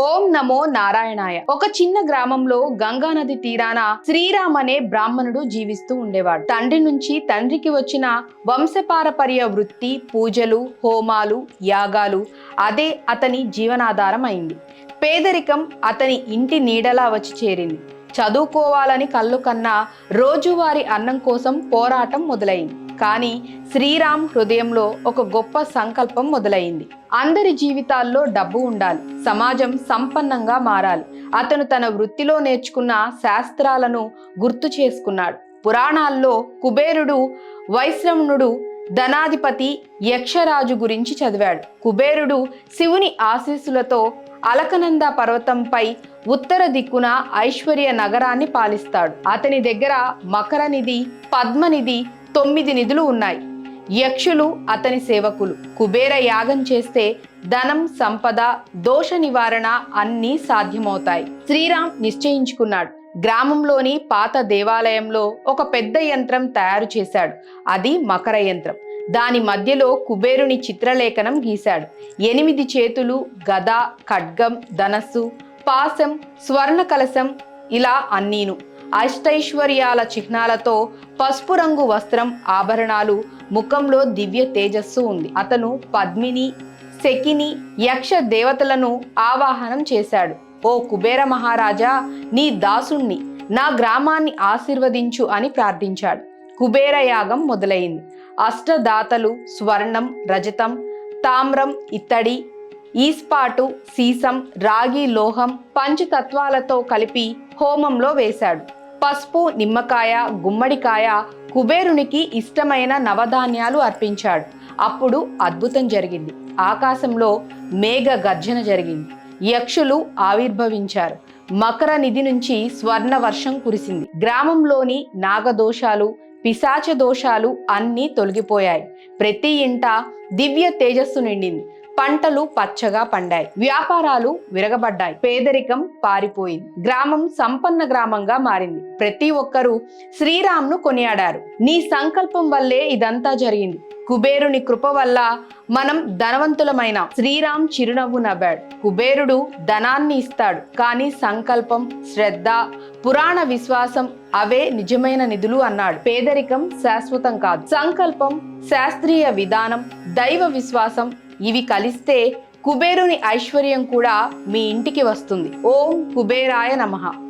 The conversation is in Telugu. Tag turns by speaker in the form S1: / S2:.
S1: ఓం నమో నారాయణాయ. ఒక చిన్న గ్రామంలో గంగా నది తీరాన శ్రీరామ్ అనే బ్రాహ్మణుడు జీవిస్తూ ఉండేవాడు. తండ్రి నుంచి తండ్రికి వచ్చిన వంశపారపర్య వృత్తి పూజలు హోమాలు యాగాలు అదే అతని జీవనాధారం అయింది. పేదరికం అతని ఇంటి నీడలా వచ్చి చేరింది. చదువుకోవాలని కళ్ళు కన్నా రోజువారి అన్నం కోసం పోరాటం మొదలైంది. కానీ శ్రీరామ్ హృదయంలో ఒక గొప్ప సంకల్పం మొదలైంది. అందరి జీవితాల్లో డబ్బు ఉండాలి సమాజం సంపన్నంగా మారాలి. అతను తన వృత్తిలో నేర్చుకున్న శాస్త్రాలను గుర్తు చేసుకున్నాడు. పురాణాల్లో కుబేరుడు వైశ్రవణుడు ధనాధిపతి యక్షరాజు గురించి చదివాడు. కుబేరుడు శివుని ఆశీస్సులతో అలకనంద పర్వతంపై ఉత్తర దిక్కున ఐశ్వర్య నగరాన్ని పాలిస్తాడు. అతని దగ్గర మకరనిధి పద్మనిధి తొమ్మిది నిధులు ఉన్నాయి. యక్షులు అతని సేవకులు. కుబేర యాగం చేస్తే ధనం సంపద దోష నివారణ అన్నీ సాధ్యమవుతాయి. శ్రీరామ్ నిశ్చయించుకున్నాడు. గ్రామంలోని పాత దేవాలయంలో ఒక పెద్ద యంత్రం తయారు చేశాడు. అది మకర యంత్రం. దాని మధ్యలో కుబేరుని చిత్రలేఖనం గీశాడు. ఎనిమిది చేతులు గద ఖడ్గం ధనస్సు పాసం స్వర్ణ కలశం ఇలా అన్నీను. అష్టైశ్వర్యాల చిహ్నాలతో పసుపు రంగు వస్త్రం ఆభరణాలు ముఖంలో దివ్య తేజస్సు ఉంది. అతను పద్మిని శకిని యక్ష దేవతలను ఆవాహనం చేశాడు. ఓ కుబేర మహారాజా నీ దాసుణ్ణి నా గ్రామాన్ని ఆశీర్వదించు అని ప్రార్థించాడు. కుబేర యాగం మొదలైంది. అష్టదాతలు స్వర్ణం రజతం తామ్రం ఇత్తడి ఈస్పాటు సీసం రాగి లోహం పంచతత్వాలతో కలిపి హోమంలో వేశాడు. పసుపు నిమ్మకాయ గుమ్మడికాయ కుబేరునికి ఇష్టమైన నవధాన్యాలు అర్పించాడు. అప్పుడు అద్భుతం జరిగింది. ఆకాశంలో మేఘ గర్జన జరిగింది. యక్షులు ఆవిర్భవించారు. మకర నిధి నుంచి స్వర్ణ వర్షం కురిసింది. గ్రామంలోని నాగదోషాలు పిశాచ దోషాలు అన్నీ తొలగిపోయాయి. ప్రతి ఇంట దివ్య తేజస్సు నిండింది. పంటలు పచ్చగా పండాయి. వ్యాపారాలు విరగబడ్డాయి. పేదరికం పారిపోయింది. గ్రామం సంపన్న గ్రామంగా మారింది. ప్రతి ఒక్కరూ శ్రీరామ్ను కొనియాడారు. నీ సంకల్పం వల్లే ఇదంతా జరిగింది. కుబేరుని కృప వల్ల మనం ధనవంతులమైన శ్రీరామ్ చిరునవ్వు నవ్వాడు. కుబేరుడు ధనాన్ని ఇస్తాడు. కానీ సంకల్పం శ్రద్ధ పురాణ విశ్వాసం అవే నిజమైన నిధులు అన్నాడు. పేదరికం శాశ్వతం కాదు. సంకల్పం శాస్త్రీయ విధానం దైవ విశ్వాసం ఇవి కలిస్తే కుబేరుని ఐశ్వర్యం కూడా మీ ఇంటికి వస్తుంది. ఓం కుబేరాయ నమః.